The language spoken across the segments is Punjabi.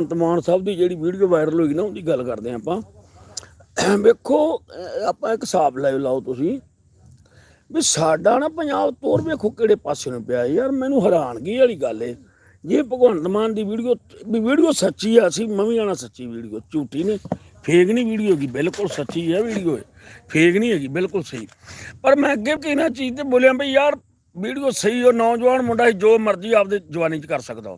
ਭਗਵੰਤ ਮਾਨ ਸਾਹਿਬ ਦੀ ਜਿਹੜੀ ਵੀਡੀਓ ਵਾਇਰਲ ਹੋਈ ਨਾ ਉਹਦੀ ਗੱਲ ਕਰਦੇ ਹਾਂ ਆਪਾਂ। ਵੇਖੋ ਆਪਾਂ ਇੱਕ ਹਿਸਾਬ ਲੈ ਲਾਓ ਤੁਸੀਂ ਵੀ ਸਾਡਾ ਨਾ ਪੰਜਾਬ ਤੋਰ ਵੇਖੋ ਕਿਹੜੇ ਪਾਸੇ ਨੂੰ ਪਿਆ ਯਾਰ ਮੈਨੂੰ ਹੈਰਾਨਗੀ ਵਾਲੀ ਗੱਲ ਏ। ਜੇ ਭਗਵੰਤ ਮਾਨ ਦੀ ਵੀਡੀਓ ਵੀ ਵੀਡੀਓ ਸੱਚੀ ਆ ਅਸੀਂ ਮੈਂ ਵੀ ਆਣਾ ਸੱਚੀ ਵੀਡੀਓ ਝੂਠੀ ਨੇ ਫੇਕ ਨਹੀਂ ਵੀਡੀਓ ਹੈਗੀ ਬਿਲਕੁਲ ਸੱਚੀ ਹੈ ਵੀਡੀਓ ਫੇਕ ਨਹੀਂ ਹੈਗੀ ਬਿਲਕੁਲ ਸਹੀ। ਪਰ ਮੈਂ ਅੱਗੇ ਵੀ ਇਹਨਾਂ ਚੀਜ਼ ਤੇ ਬੋਲਿਆ ਬਈ ਯਾਰ ਵੀਡੀਓ ਸਹੀ ਉਹ ਨੌਜਵਾਨ ਮੁੰਡਾ ਸੀ, ਜੋ ਮਰਜ਼ੀ ਆਪਦੇ ਜਵਾਨੀ 'ਚ ਕਰ ਸਕਦਾ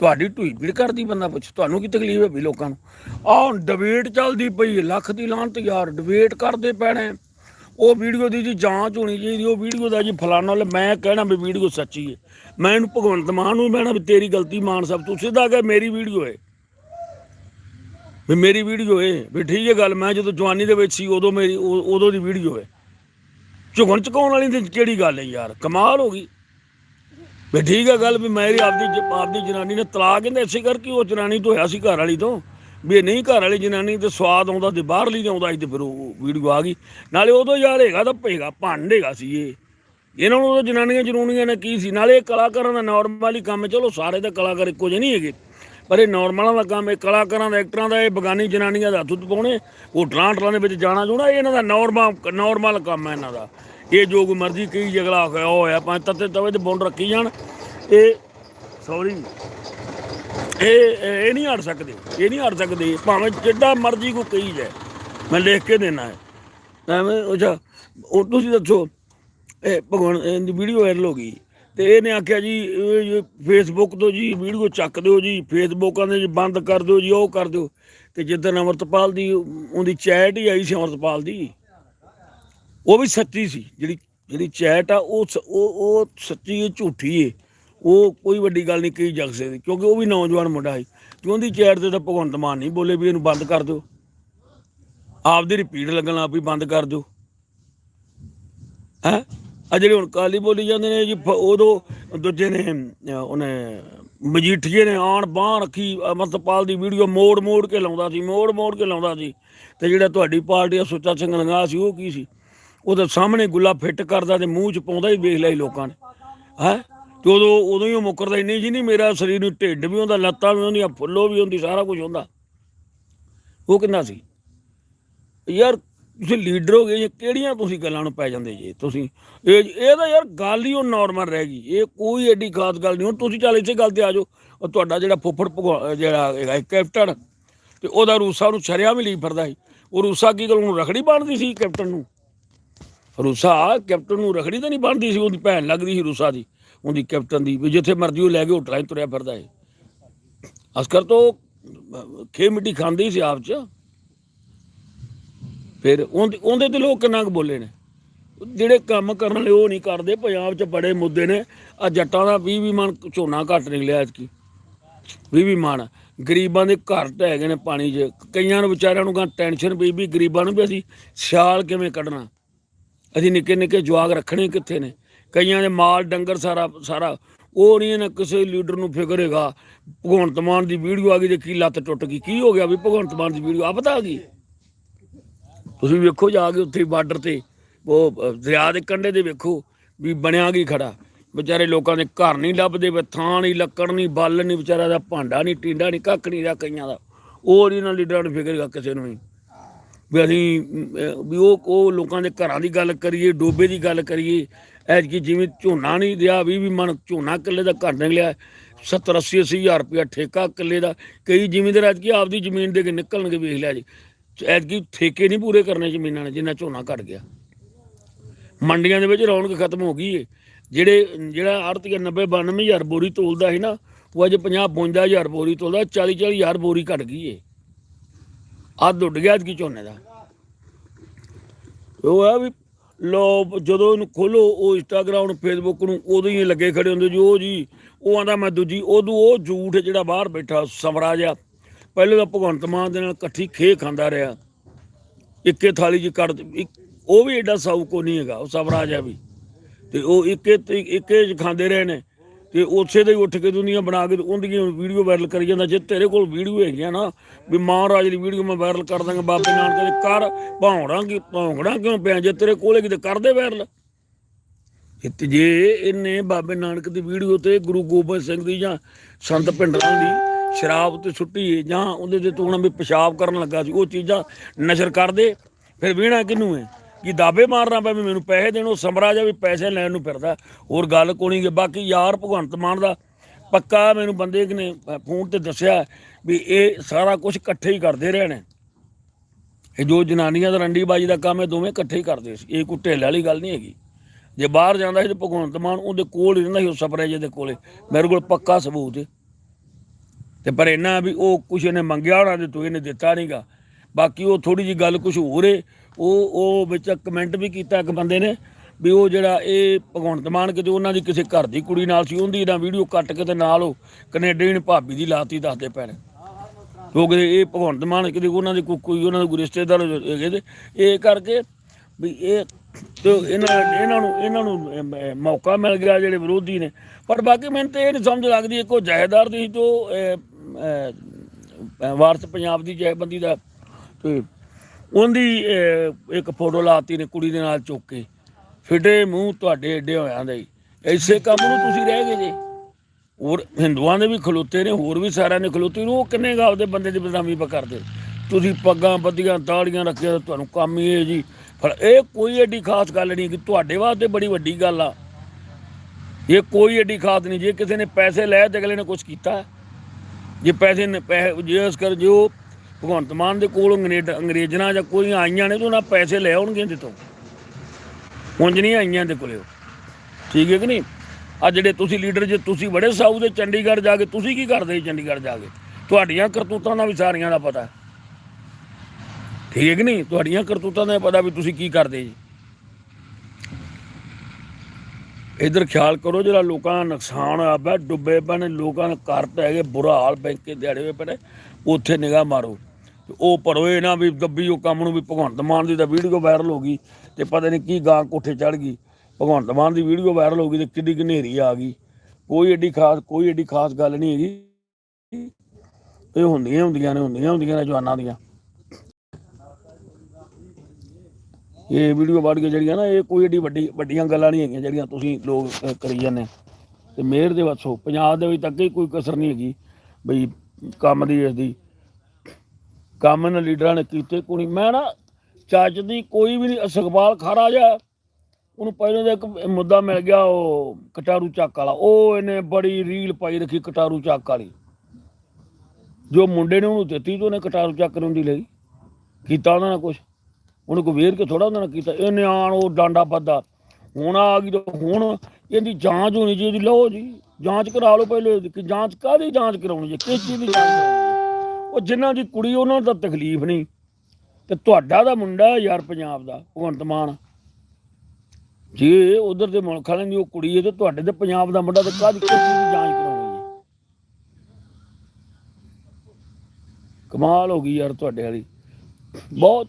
ਤੁਹਾਡੀ ਢੂਈ ਪੀੜ ਕਰਦੀ ਬੰਦਾ ਪੁੱਛ, ਤੁਹਾਨੂੰ ਕੀ ਤਕਲੀਫ ਹੈ ਵੀ ਲੋਕਾਂ ਨੂੰ? ਆਹ ਹੁਣ ਡਿਬੇਟ ਚੱਲਦੀ ਪਈ ਲੱਖ ਦੀ ਲਾਂਤ ਯਾਰ ਡਿਬੇਟ ਕਰਦੇ ਪੈਣੇ। ਉਹ ਵੀਡੀਓ ਦੀ ਜੀ ਜਾਂਚ ਹੋਣੀ ਚਾਹੀਦੀ, ਉਹ ਵੀਡੀਓ ਦਾ ਜੀ ਫਲਾਣਾ ਲੈ, ਮੈਂ ਕਹਿਣਾ ਵੀ ਵੀਡੀਓ ਸੱਚੀ ਹੈ। ਮੈਂ ਇਹਨੂੰ ਭਗਵੰਤ ਮਾਨ ਨੂੰ ਕਹਿਣਾ ਵੀ ਤੇਰੀ ਗਲਤੀ ਮਾਨ ਸਾਹਿਬ ਤੂੰ ਸਿੱਧਾ ਕਹਿ ਮੇਰੀ ਵੀਡੀਓ ਹੈ। ਵੀ ਮੇਰੀ ਵੀਡੀਓ ਹੈ, ਵੀ ਠੀਕ ਹੈ ਗੱਲ, ਮੈਂ ਜਦੋਂ ਜਵਾਨੀ ਦੇ ਵਿੱਚ ਸੀ, ਉਦੋਂ ਮੇਰੀ, ਉਦੋਂ ਦੀ ਵੀਡੀਓ ਹੈ। ਝੁਕਣ ਚੁਕਾਉਣ ਵਾਲੀ ਤੇ ਕਿਹੜੀ ਗੱਲ ਹੈ ਯਾਰ, ਕਮਾਲ ਹੋ ਗਈ। ਵੀ ਠੀਕ ਹੈ ਗੱਲ ਵੀ ਮੇਰੀ ਆਪਦੀ ਆਪਦੀ ਜਨਾਨੀ ਨੇ ਤਲਾਕ ਕਹਿੰਦੇ ਇਸੇ ਕਰਕੇ ਉਹ ਜਨਾਨੀ ਤੋਂ ਹੋਇਆ ਸੀ ਘਰ ਵਾਲੀ ਤੋਂ, ਵੀ ਇਹ ਨਹੀਂ ਘਰ ਵਾਲੀ ਜਨਾਨੀ ਤੇ ਸਵਾਦ ਆਉਂਦਾ ਤੇ ਬਾਹਰਲੀ ਤੇ ਆਉਂਦਾ ਸੀ ਤੇ ਫਿਰ ਉਹ ਵੀਡੀਓ ਆ ਗਈ। ਨਾਲੇ ਉਦੋਂ ਯਾਰ ਹੈਗਾ ਤਾਂ ਭੇਗਾ, ਭੰਡ ਸੀ ਇਹ। ਇਹਨਾਂ ਨੂੰ ਉਦੋਂ ਜਨਾਨੀਆਂ ਜਨੂਨੀਆਂ ਨੇ ਕੀ ਸੀ, ਨਾਲੇ ਇਹ ਕਲਾਕਾਰਾਂ ਦਾ ਨਾਰਮਲੀ ਕੰਮ ਚਲੋ ਸਾਰੇ ਤਾਂ ਕਲਾਕਾਰ ਇੱਕੋ ਜਿਹੇ ਨਹੀਂ ਹੈਗੇ, ਪਰ ਇਹ ਨਾਰਮਲਾਂ ਦਾ ਕੰਮ ਇਹ ਕਲਾਕਾਰਾਂ ਦਾ ਐਕਟਰਾਂ ਦਾ, ਇਹ ਬਗਾਨੀ ਜਨਾਨੀਆਂ ਦਾ ਹੱਥ ਉੱਤ ਪਾਉਣੇ ਹੋਟਲਾਂ ਹਟਲਾਂ ਦੇ ਵਿੱਚ ਜਾਣਾ ਜੁਣਾ ਇਹ ਇਹਨਾਂ ਦਾ ਨਾਰਮਲ ਨਾਰਮਲ ਕੰਮ ਹੈ ਇਹਨਾਂ ਦਾ। ਇਹ ਜੋ ਕੋਈ ਮਰਜ਼ੀ ਕਈ ਜਗਲਾ ਹੋਇਆ ਉਹ ਹੋਇਆ ਪੰਜ ਤੱਤੇ ਤਵੇ ਤੇ ਬੁੰਡ ਰੱਖੀ ਜਾਣ, ਇਹ ਸੌਰੀ ਇਹ ਇਹ ਨਹੀਂ ਹਟ ਸਕਦੇ, ਇਹ ਨਹੀਂ ਹਟ ਸਕਦੇ, ਭਾਵੇਂ ਜਿੱਡਾ ਮਰਜ਼ੀ ਕੋ ਕਹੀ ਜਾਏ, ਮੈਂ ਲਿਖ ਕੇ ਦੇਣਾ ਹੈ। ਐਵੇਂ ਉਹ ਉਹ ਤੁਸੀਂ ਦੱਸੋ, ਇਹ ਭਗਵਾਨ ਦੀ ਵੀਡੀਓ ਵਾਇਰਲ ਹੋ ਗਈ, ਤੇ ਇਹਨੇ ਆਖਿਆ ਜੀ ਫੇਸਬੁੱਕ ਤੋਂ ਜੀ ਵੀਡੀਓ ਚੱਕ ਦਿਓ ਜੀ ਫੇਸਬੁੱਕਾਂ ਦੇ ਜੀ ਬੰਦ ਕਰ ਦਿਓ ਜੀ, ਉਹ ਕਰ ਦਿਓ, ਤੇ ਜਿੱਦਣ ਅਮਰਤਪਾਲ ਦੀ, ਉਹਦੀ ਚੈਟ ਹੀ ਆਈ ਸੀ ਅਮਰਤਪਾਲ ਦੀ ਉਹ ਵੀ ਸੱਚੀ ਸੀ, ਜਿਹੜੀ ਜਿਹੜੀ ਚੈਟ ਆ, ਉਹ ਉਹ ਉਹ ਸੱਚੀ ਹੈ, ਝੂਠੀ ਹੈ। ਉਹ ਕੋਈ ਵੱਡੀ ਗੱਲ ਨਹੀਂ, ਕਹੀ ਜਾ ਸਕਦੀ, ਕਿਉਂਕਿ ਉਹ ਵੀ ਨੌਜਵਾਨ ਮੁੰਡਾ ਸੀ। ਤੇ ਉਹਦੀ ਚੈਟ ਤੇ ਤਾਂ ਭਗਵੰਤ ਮਾਨ ਨਹੀਂ ਬੋਲੇ ਵੀ ਇਹਨੂੰ ਬੰਦ ਕਰ ਦਿਓ। ਆਪਦੀ ਰਿਪੀਟ ਲੱਗਣ ਲੱਗ ਪਈ, ਬੰਦ ਕਰ ਦਿਓ। ਹੈ? ਆ ਜਿਹੜੇ ਹੁਣ ਕਾਲੀ ਬੋਲੀ ਜਾਂਦੇ ਨੇ, ਜੀ ਉਦੋਂ ਦੂਜੇ ਨੇ ਉਹਨੇ ਮਜੀਠੀਏ ਨੇ ਆਣ ਬਾਹ ਰੱਖੀ, ਅਮਰਤਪਾਲ ਦੀ ਵੀਡੀਓ ਮੋੜ ਮੋੜ ਕੇ ਲਾਉਂਦਾ ਸੀ ਮੋੜ ਮੋੜ ਕੇ ਲਾਉਂਦਾ ਸੀ। ਤੇ ਜਿਹੜਾ ਤੁਹਾਡੀ ਪਾਰਟੀ ਦਾ ਸੁੱਚਾ ਸਿੰਘ ਲੰਗਾ ਸੀ, ਉਹ ਕੀ ਸੀ? ਉਹਦੇ ਸਾਹਮਣੇ ਗੁੱਲਾ ਫਿੱਟ ਕਰਦਾ ਤੇ ਮੂੰਹ ਚ ਪਾਉਂਦਾ ਹੀ ਵੇਖ ਲਿਆ ਸੀ ਲੋਕਾਂ ਨੇ। ਹੈ? ਤੇ ਉਦੋਂ ਉਦੋਂ ਹੀ ਉਹ ਮੁੱਕਰਦਾ ਨਹੀਂ ਜੀ ਨਹੀਂ ਮੇਰਾ ਸਰੀਰ ਨੂੰ ਢਿੱਡ ਵੀ ਹੁੰਦਾ, ਲੱਤਾਂ ਵੀ ਹੁੰਦੀਆਂ, ਫੁੱਲੋ ਵੀ ਹੁੰਦੀ, ਸਾਰਾ ਕੁਝ ਹੁੰਦਾ। ਉਹ ਕਿੰਨਾ ਸੀ? ਯਾਰ, ਤੁਸੀਂ ਲੀਡਰ ਹੋ ਗਏ ਜੀ ਕਿਹੜੀਆਂ ਤੁਸੀਂ ਗੱਲਾਂ ਨੂੰ ਪੈ ਜਾਂਦੇ ਜੇ? ਤੁਸੀਂ ਇਹ ਇਹ ਤਾਂ ਯਾਰ ਗੱਲ ਹੀ ਉਹ ਨਾਰਮਲ ਰਹਿ ਗਈ। ਇਹ ਕੋਈ ਐਡੀ ਖਾਸ ਗੱਲ ਨਹੀਂ। ਹੁਣ ਤੁਸੀਂ ਚੱਲ ਇਸੇ ਗੱਲ ਤੇ ਆ ਜਾਓ। ਤੁਹਾਡਾ ਜਿਹੜਾ ਫੁੱਫੜ ਭਗਵਾ- ਜਿਹੜਾ ਹੈਗਾ ਕੈਪਟਨ, ਤੇ ਉਹਦਾ ਰੂਸਾ ਨੂੰ ਛਰਿਆ ਵੀ ਲਈ ਫਿਰਦਾ ਸੀ। ਉਹ ਰੂਸਾ ਕੀ ਗੱਲ ਨੂੰ ਰਖੜੀ ਬਣਦੀ ਸੀ ਕੈਪਟਨ ਨੂੰ? ਰੂਸਾ ਕੈਪਟਨ ਨੂੰ ਰਖੜੀ ਤਾਂ ਨਹੀਂ ਬਣਦੀ ਸੀ, ਉਹਦੀ ਭੈਣ ਲੱਗਦੀ ਸੀ ਰੂਸਾ ਦੀ, ਉਹਦੀ ਕੈਪਟਨ ਦੀ, ਵੀ ਜਿੱਥੇ ਮਰਜ਼ੀ ਉਹ ਲੈ ਕੇ ਹੋਟਲਾਂ 'ਚ ਤੁਰਿਆ ਫਿਰਦਾ ਹੈ ਅਸਕਰ ਤੋਂ ਖੇ ਮਿੱਟੀ ਖਾਂਦੀ ਸੀ ਆਪ 'ਚ। ਫਿਰ ਉਹਦੇ ਤੇ ਲੋਕ ਕਿੰਨਾ ਕੁ ਬੋਲੇ ਨੇ। ਜਿਹੜੇ ਕੰਮ ਕਰਨ ਲਈ ਉਹ ਨਹੀਂ ਕਰਦੇ, ਪੰਜਾਬ 'ਚ ਬੜੇ ਮੁੱਦੇ ਨੇ। ਆ ਜੱਟਾਂ ਦਾ 20 20 ਮਣ ਝੋਨਾ ਘੱਟ ਨਿਕਲਿਆ ਐਤਕੀ 20 20 ਮਣ। ਗਰੀਬਾਂ ਦੇ ਘਰ ਢਹਿ ਗਏ ਨੇ ਪਾਣੀ 'ਚ। ਕਈਆਂ ਨੂੰ ਵਿਚਾਰਿਆਂ ਨੂੰ ਗਾ ਟੈਨਸ਼ਨ ਪਈ ਵੀ ਗਰੀਬਾਂ ਨੂੰ ਵੀ ਅਸੀਂ ਸਿਆਲ ਕਿਵੇਂ ਕੱਢਣਾ। ਅਸੀਂ ਨਿੱਕੇ ਨਿੱਕੇ ਜਵਾਗ ਰੱਖਣੇ ਕਿੱਥੇ ਨੇ? ਕਈਆਂ ਦੇ ਮਾਲ ਡੰਗਰ ਸਾਰਾ ਸਾਰਾ। ਉਹ ਨਹੀਂ ਇਹਨਾਂ ਕਿਸੇ ਲੀਡਰ ਨੂੰ ਫਿਕਰ ਹੈਗਾ। ਭਗਵੰਤ ਮਾਨ ਦੀ ਵੀਡੀਓ ਆ ਗਈ ਤੇ ਕੀ ਲੱਤ ਟੁੱਟ ਗਈ। ਕੀ ਹੋ ਗਿਆ ਵੀ ਭਗਵੰਤ ਮਾਨ ਦੀ ਵੀਡੀਓ ਆ ਪਤਾ ਆ ਗਈ? ਤੁਸੀਂ ਵੇਖੋ ਜਾ ਕੇ ਉੱਥੇ ਬਾਰਡਰ ਤੇ, ਉਹ ਦਰਿਆ ਦੇ ਕੰਢੇ ਦੇ ਵੇਖੋ ਵੀ ਬਣਿਆ ਕੀ ਖੜਾ। ਵਿਚਾਰੇ ਲੋਕਾਂ ਦੇ ਘਰ ਨਹੀਂ ਲੱਭਦੇ, ਵੇ ਥਾਂ ਨਹੀਂ, ਲੱਕੜ ਨਹੀਂ ਬਲ ਨਹੀਂ, ਵਿਚਾਰਾ ਦਾ ਭਾਂਡਾ ਨਹੀਂ, ਟਿੰਡਾ ਨਹੀਂ, ਕੱਖ ਨਹੀਂ ਦਾ ਕਈਆਂ ਦਾ। ਉਹ ਨਹੀਂ ਨਾ ਲੀਡਰਾਂ ਨੂੰ ਫਿਕਰ ਹੈਗਾ ਕਿਸੇ ਨੂੰ ਵੀ। ਵੀ ਅਸੀਂ ਵੀ ਉਹ ਉਹ ਲੋਕਾਂ ਦੇ ਘਰਾਂ ਦੀ ਗੱਲ ਕਰੀਏ, ਡੋਬੇ ਦੀ ਗੱਲ ਕਰੀਏ, ਐਤਕੀ ਜਿਵੇਂ ਝੋਨਾ ਨਹੀਂ ਦਿਆ ਵੀ ਵੀ ਮਨ ਝੋਨਾ ਕਿੱਲੇ ਦਾ ਘੱਟ ਨਿਕਲਿਆ 70 80 ਅੱਸੀ ਹਜ਼ਾਰ ਰੁਪਇਆ ਠੇਕਾ ਕਿੱਲੇ ਦਾ, ਕਈ ਜ਼ਿਮੀਂਦਾਰ ਐਤਕੀ ਆਪਦੀ ਜ਼ਮੀਨ ਦੇ ਕੇ ਨਿਕਲਣਗੇ ਵੇਖ ਲਿਆ ਜੀ। ਐਤਕੀ ਠੇਕੇ ਨਹੀਂ ਪੂਰੇ ਕਰਨੇ ਜ਼ਮੀਨਾਂ ਨੇ, ਜਿੰਨਾ ਝੋਨਾ ਘਟ ਗਿਆ। ਮੰਡੀਆਂ ਦੇ ਵਿੱਚ ਰੌਣਕ ਖਤਮ ਹੋ ਗਈ ਏ। ਜਿਹੜੇ, ਜਿਹੜਾ ਆੜਤੀਆ 90 92 ਹਜ਼ਾਰ ਬੋਰੀ ਤੋਲਦਾ ਸੀ ਨਾ, ਉਹ ਅੱਜ 50 52 ਹਜ਼ਾਰ ਬੋਰੀ ਤੋਲਦਾ 40 40 ਹਜ਼ਾਰ ਬੋਰੀ ਘਟ ਗਈ ਏ। ਅੱਧ ਉੱਡ ਗਿਆ ਕੀ ਝੋਨੇ ਦਾ। ਉਹ ਆ ਵੀ ਲੋ ਜਦੋਂ ਇਹਨੂੰ ਖੋਲੋ, ਉਹ ਇੰਸਟਾਗ੍ਰਾਮ ਫੇਸਬੁੱਕ ਨੂੰ ਉਦੋਂ ਹੀ ਲੱਗੇ ਖੜੇ ਹੁੰਦੇ ਜੀ, ਉਹ ਜੀ, ਉਹ ਆਂਦਾ ਮੈਂ ਦੂਜੀ, ਉਦੋਂ ਉਹ ਝੂਠ ਜਿਹੜਾ ਬਾਹਰ ਬੈਠਾ ਸਮਰਾ ਜਿਹਾ ਪਹਿਲੇ ਤਾਂ ਭਗਵੰਤ ਮਾਨ ਦੇ ਨਾਲ ਇਕੱਠੀ ਖੇ ਖਾਂਦਾ ਰਿਹਾ। ਇੱਕੇ ਥਾਲੀ 'ਚ ਕੱਢ, ਇੱਕ- ਉਹ ਵੀ ਐਡਾ ਸਾਊ ਕੋ ਨਹੀਂ ਹੈਗਾ, ਉਹ ਸਮਰਾ ਜਿਹਾ ਵੀ। ਤੇ ਉਹ ਇੱਕੇ ਇੱਕੇ ਖਾਂਦੇ ਰਹੇ ਨੇ। ਤੇ ਉਸੇ ਦੇ ਉੱਠ ਕੇ ਦੁਨੀਆ ਬਣਾ ਕੇ ਤੇ ਉਹਦੀਆਂ ਵੀਡੀਓ ਵਾਇਰਲ ਕਰੀ ਜਾਂਦਾ। ਜੇ ਤੇਰੇ ਕੋਲ ਵੀਡੀਓ ਹੈਗੀਆਂ ਨਾ, ਵੀ ਮਹਾਰਾਜ ਦੀ ਵੀਡੀਓ ਮੈਂ ਵਾਇਰਲ ਕਰ ਦਾਂਗਾ, ਬਾਬੇ ਨਾਨਕ ਦੇ ਕਰ ਭੌਂਗੜਾ ਕਿ ਭੌਂਗੜਾ ਕਿਉਂ ਪਿਆ? ਜੇ ਤੇਰੇ ਕੋਲੇ ਕਿਤੇ ਕਰਦੇ ਵਾਇਰਲ ਤੇ ਜੇ ਇਹਨੇ ਬਾਬੇ ਨਾਨਕ ਦੀ ਵੀਡੀਓ ਤੇ ਗੁਰੂ ਗੋਬਿੰਦ ਸਿੰਘ ਦੀ ਜਾਂ ਸੰਤ ਪਿੰਡਰਾਂ ਦੀ ਸ਼ਰਾਬ ਤੇ ਸੁੱਟੀ ਜਾਂ ਉਹਦੇ ਤੇ ਤੂੰ ਵੀ ਪਿਸ਼ਾਬ ਕਰਨ ਲੱਗਾ ਸੀ, ਉਹ ਚੀਜ਼ਾਂ ਨਸ਼ਰ ਕਰਦੇ, ਫਿਰ ਵੀਣਾ ਕਿਹਨੂੰ ਹੈ? ਕਿ ਦਾਬੇ ਮਾਰਨਾ ਪਵੇ ਮੈਨੂੰ, ਪੈਸੇ ਦੇਣ, ਉਹ ਸਮਰਾ ਵੀ ਪੈਸੇ ਲੈਣ ਨੂੰ ਫਿਰਦਾ। ਹੋਰ ਗੱਲ ਕੋਣੀ ਕਿ ਬਾਕੀ ਯਾਰ ਭਗਵੰਤ ਮਾਨ ਦਾ ਪੱਕਾ ਮੈਨੂੰ ਬੰਦੇ ਨੇ ਫੋਨ ਤੇ ਦੱਸਿਆ ਵੀ ਇਹ ਸਾਰਾ ਕੁਝ ਇਕੱਠੇ ਹੀ ਕਰਦੇ ਰਹੇ ਨੇ। ਇਹ ਜੋ ਜਨਾਨੀਆਂ ਦਾ ਰੰਡੀਬਾਜੀ ਦਾ ਕੰਮ ਹੈ, ਦੋਵੇਂ ਇਕੱਠੇ ਹੀ ਕਰਦੇ ਸੀ। ਇਹ ਕੋਈ ਢਿੱਲ ਵਾਲੀ ਗੱਲ ਨਹੀਂ ਹੈਗੀ। ਜੇ ਬਾਹਰ ਜਾਂਦਾ ਸੀ ਤੇ ਭਗਵੰਤ ਮਾਨ ਉਹਦੇ ਕੋਲ ਹੀ ਰਹਿੰਦਾ ਸੀ, ਉਹ ਸਪਰੇ ਜੇ ਦੇ ਕੋਲੇ। ਮੇਰੇ ਕੋਲ ਪੱਕਾ ਸਬੂਤ ਹੈ। ਤੇ ਪਰ ਇਹਨਾਂ ਵੀ ਉਹ ਕੁਛ ਇਹਨੇ ਮੰਗਿਆ ਉਹਨਾਂ ਦੇ ਤੋਂ ਇਹਨੇ ਦਿੱਤਾ ਨਹੀਂਗਾ ਬਾਕੀ ਉਹ ਥੋੜੀ ਜੀ ਗੱਲ ਕੁਛ ਹੋਰ ਏ ਉਹ ਉਹ ਵਿੱਚ ਕਮੈਂਟ ਵੀ ਕੀਤਾ ਇੱਕ ਬੰਦੇ ਨੇ ਵੀ ਉਹ ਜਿਹੜਾ ਇਹ ਭਗਵੰਤ ਮਾਨ ਕਿਤੇ ਉਹਨਾਂ ਦੀ ਕਿਸੇ ਘਰ ਦੀ ਕੁੜੀ ਨਾਲ ਸੀ, ਉਹਦੀ ਨਾ ਵੀਡੀਓ ਕੱਟ ਕੇ ਤੇ ਨਾਲ ਉਹ ਕੈਨੇਡੀਅਨ ਭਾਬੀ ਦੀ ਲਾਤੀ ਦੱਸਦੇ ਪੈਣ ਲੋਕ ਇਹ ਭਗਵੰਤ ਮਾਨ ਕਿਤੇ ਉਹਨਾਂ ਦੇ ਕੋਈ ਕੋਈ ਉਹਨਾਂ ਦੇ ਕੋਈ ਰਿਸ਼ਤੇਦਾਰ ਹੈਗੇ ਤੇ ਇਹ ਕਰਕੇ ਵੀ ਇਹ ਤੇ ਇਹਨਾਂ ਇਹਨਾਂ ਨੂੰ ਇਹਨਾਂ ਨੂੰ ਮੌਕਾ ਮਿਲ ਗਿਆ ਜਿਹੜੇ ਵਿਰੋਧੀ ਨੇ। ਪਰ ਬਾਕੀ ਮੈਨੂੰ ਤੇ ਇਹ ਨਹੀਂ ਸਮਝ ਲੱਗਦੀ, ਇੱਕੋ ਜਾਇਦਾਰ ਦੀ ਜੋ ਵਾਰਸ ਪੰਜਾਬ ਦੀ ਜੈਬੰਦੀ ਦਾ ਤੇ ਉਹਦੀ ਇੱਕ ਫੋਟੋ ਲਾਤੀ ਨੇ ਕੁੜੀ ਦੇ ਨਾਲ ਚੁੱਕ ਕੇ। ਫਿੱਟੇ ਮੂੰਹ ਤੁਹਾਡੇ ਏਡੇ ਹੋਇਆਂ ਦੇ। ਹੀ। ਕੰਮ ਨੂੰ ਤੁਸੀਂ ਰਹਿ ਗਏ ਜੇ। ਹੋਰ ਹਿੰਦੂਆਂ ਦੇ ਵੀ ਖਲੋਤੇ ਨੇ, ਹੋਰ ਵੀ ਸਾਰਿਆਂ ਨੇ ਖਲੋਤੇ ਨੇ। ਉਹ ਕਿੰਨੇ ਗਾ ਆਪਦੇ ਬੰਦੇ ਦੀ ਬਦਨਾਮੀ ਕਰਦੇ? ਤੁਸੀਂ ਪੱਗਾਂ ਬੱਦੀਆਂ ਤਾੜੀਆਂ ਰੱਖਿਆ ਤੁਹਾਨੂੰ ਕੰਮ ਹੀ ਇਹ ਜੀ। ਪਰ ਇਹ ਕੋਈ ਏਡੀ ਖਾਸ ਗੱਲ ਨਹੀਂ ਕਿ ਤੁਹਾਡੇ ਵਾਸਤੇ ਬੜੀ ਵੱਡੀ ਗੱਲ ਆ। ਇਹ ਕੋਈ ਏਡੀ ਖਾਸ ਨਹੀਂ। ਜੇ ਕਿਸੇ ਨੇ ਪੈਸੇ ਲਏ ਤੇ ਅਗਲੇ ਨੇ ਕੁਝ ਕੀਤਾ, ਜੇ ਪੈਸੇ ਨੇ ਪੈਸੇ ਜੇ ਇਸ ਕਰ ਜੋ ਭਗਵੰਤ ਮਾਨ ਦੇ ਕੋਲ ਅੰਗਰੇਜ਼ ਅੰਗਰੇਜ਼ਾਂ ਜਾਂ ਕੋਈ ਆਈਆਂ ਨੇ ਤਾਂ ਉਹਨਾਂ ਪੈਸੇ ਲੈ ਆਉਣਗੇ ਇਹਦੇ ਤੋਂ। ਉਂਝ ਨਹੀਂ ਆਈਆਂ ਦੇ ਕੋਲੇ ਠੀਕ ਹੈ ਕਿ ਨਹੀਂ? ਆ ਜਿਹੜੇ ਤੁਸੀਂ ਲੀਡਰ ਜੇ ਤੁਸੀਂ ਬੜੇ ਸਾਊ ਦੇ ਚੰਡੀਗੜ੍ਹ ਜਾ ਕੇ, ਤੁਸੀਂ ਕੀ ਕਰਦੇ ਸੀ ਚੰਡੀਗੜ੍ਹ ਜਾ ਕੇ? ਤੁਹਾਡੀਆਂ ਕਰਤੂਤਾਂ ਦਾ ਵੀ ਸਾਰੀਆਂ ਦਾ ਪਤਾ। ਠੀਕ ਹੈ ਕਿ ਨਹੀਂ? ਤੁਹਾਡੀਆਂ ਕਰਤੂਤਾਂ ਦਾ ਪਤਾ ਵੀ ਤੁਸੀਂ ਕੀ ਕਰਦੇ ਜੀ। ਇਧਰ ਖਿਆਲ ਕਰੋ ਜਿਹੜਾ ਲੋਕਾਂ ਦਾ ਨੁਕਸਾਨ ਹੋਇਆ ਪਿਆ, ਡੁੱਬੇ ਪਏ ਲੋਕਾਂ ਦਾ ਘਰ ਪੈ ਗਏ, ਬੁਰਾ ਹਾਲ ਬੈਂਕੇ ਦਿਹਾੜੇ ਹੋਏ ਪਏ ਉੱਥੇ ਨਿਗਾਹ ਮਾਰੋ। ਉਹ ਪਰੋ ਇਹ ਨਾ ਵੀ ਦੱਬੀ ਉਹ ਕੰਮ ਨੂੰ ਵੀ ਭਗਵੰਤ ਮਾਨ ਦੀ ਤਾਂ ਵੀਡੀਓ ਵਾਇਰਲ ਹੋ ਗਈ ਤੇ ਪਤਾ ਨਹੀਂ ਕੀ ਗਾਂ ਕੋਠੇ ਚੜ ਗਈ। ਭਗਵੰਤ ਮਾਨ ਦੀ ਵੀਡੀਓ ਵਾਇਰਲ ਹੋ ਗਈ ਤੇ ਕਿੱਡੀ ਘਨੇਰੀ ਆ ਗਈ। ਕੋਈ ਏਡੀ ਖਾਸ, ਕੋਈ ਏਡੀ ਖਾਸ ਗੱਲ ਨਹੀਂ ਹੈਗੀ। ਇਹ ਹੁੰਦੀਆਂ ਹੁੰਦੀਆਂ ਨੇ, ਹੁੰਦੀਆਂ ਹੁੰਦੀਆਂ ਨੇ ਜਵਾਨਾਂ ਦੀਆਂ। ਇਹ ਵੀਡੀਓ ਬਾੜ ਕੇ ਜਿਹੜੀਆਂ ਨਾ, ਇਹ ਕੋਈ ਏਡੀ ਵੱਡੀ, ਵੱਡੀਆਂ ਗੱਲਾਂ ਨਹੀਂ ਹੈਗੀਆਂ ਜਿਹੜੀਆਂ ਤੁਸੀਂ ਲੋਕ ਕਰੀ ਜਾਂਦੇ ਤੇ ਮਿਹਰ ਦੇ ਵਸੋ ਪੰਜਾਬ ਦੇ ਵਿੱਚ ਤੱਕ ਹੀ ਕੋਈ ਕਸਰ ਨਹੀਂ ਹੈਗੀ। ਬਈ ਕੰਮ ਦੀ ਇਸ ਦੀ। ਕੰਮ ਇਹਨਾਂ ਲੀਡਰਾਂ ਨੇ ਕੀਤੇ ਕੋਈ ਮੈਂ ਨਾ ਚੱਜ ਦੀ ਕੋਈ ਵੀ ਨਹੀਂ ਸੁਖਪਾਲ ਖਾਰਾ ਜਾ ਉਹਨੂੰ ਪਹਿਲਾਂ ਦਾ ਇੱਕ ਮੁੱਦਾ ਮਿਲ ਗਿਆ, ਉਹ ਕਟਾਰੂ ਚੱਕ ਵਾਲਾ। ਉਹ ਇਹਨੇ ਬੜੀ ਰੀਲ ਪਾਈ ਰੱਖੀ ਕਟਾਰੂ ਚੱਕ ਵਾਲੀ। ਜੋ ਮੁੰਡੇ ਨੇ ਉਹਨੂੰ ਦਿੱਤੀ, ਤੇ ਉਹਨੇ ਕਟਾਰੂ ਚੱਕ ਨੂੰ ਦੀ ਲਈ। ਕੀਤਾ ਉਹਨਾਂ ਨੇ ਕੁਛ। ਉਹਨੂੰ ਕੋਈ ਵੇਰ ਕੇ ਥੋੜਾ ਉਹਨਾਂ ਨੇ ਕੀਤਾ। ਇਹਨੇ ਆਣ ਉਹ ਡਾਂਡਾ ਪੱਦਾ ਹੁਣ ਆ ਗਈ ਤਾਂ ਹੁਣ ਇਹਦੀ ਜਾਂਚ ਹੋਣੀ ਚਾਹੀਦੀ। ਲਓ ਜੀ, ਜਾਂਚ ਕਰਾ ਲਓ ਪਹਿਲੇ। ਕਿ ਜਾਂਚ ਕਾਹਦੀ ਜਾਂਚ ਕਰਾਉਣੀ ਹੈ? ਕਿਸ ਚੀਜ਼ ਦੀ ਜਾਂਚ ਉਹ ਜਿਨ੍ਹਾਂ ਦੀ ਕੁੜੀ ਉਹਨਾਂ ਨੂੰ ਤਾਂ ਤਕਲੀਫ ਨਹੀਂ, ਤੇ ਤੁਹਾਡਾ ਦਾ ਮੁੰਡਾ ਯਾਰ ਪੰਜਾਬ ਦਾ, ਭਗਵੰਤ ਮਾਨ। ਜੇ ਉਧਰ ਦੇ ਮੁਲਕ ਵਾਲਿਆਂ ਦੀ ਉਹ ਕੁੜੀ ਹੈ ਤੇ ਤੁਹਾਡੇ ਤੇ ਪੰਜਾਬ ਦਾ ਮੁੰਡਾ ਤੇ ਕਾਹਦੀ ਕਿਸ ਦੀ ਜਾਂਚ ਕਰਾਉਣੀ ਹੈ? ਕਮਾਲ ਹੋ ਗਈ ਯਾਰ ਤੁਹਾਡੇ ਵਾਲੀ। ਬਹੁਤ,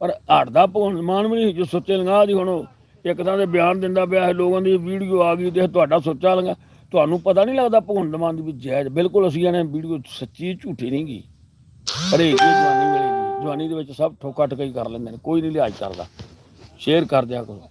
ਪਰ ਹਟਦਾ ਭਗਵੰਤ ਮਾਨ ਵੀ ਨਹੀਂ ਜੋ ਸੁੱਚੇ ਲੰਗਾ ਦੀ, ਹੁਣ ਇੱਕ ਤਾਂ ਦੇ ਬਿਆਨ ਦਿੰਦਾ ਪਿਆ ਹੈ ਲੋਕਾਂ ਦੀ ਵੀਡੀਓ ਆ ਗਈ ਤੇ ਤੁਹਾਡਾ ਸੋਚਾ ਲੰਗਾ ਤੁਹਾਨੂੰ ਪਤਾ ਨਹੀਂ ਲੱਗਦਾ ਭਗਵੰਤ ਮਾਨ ਦੀ ਵੀ ਜਾਇਜ਼ ਬਿਲਕੁਲ ਅਸੀਂ ਇਹਨੇ ਵੀਡੀਓ ਸੱਚੀ ਝੂਠੀ ਨਹੀਂ ਗਈ ਪਰ ਇਹ ਜਵਾਨੀ ਮਿਲੇਗੀ, ਜਵਾਨੀ ਦੇ ਵਿੱਚ ਸਭ ਠੋਕਾ ਟਕਾਈ ਕਰ ਲੈਂਦੇ ਨੇ, ਕੋਈ ਨਹੀਂ ਲਿਹਾਜ਼ ਕਰਦਾ। ਸ਼ੇਅਰ ਕਰ ਦਿਆ ਕਰੋ।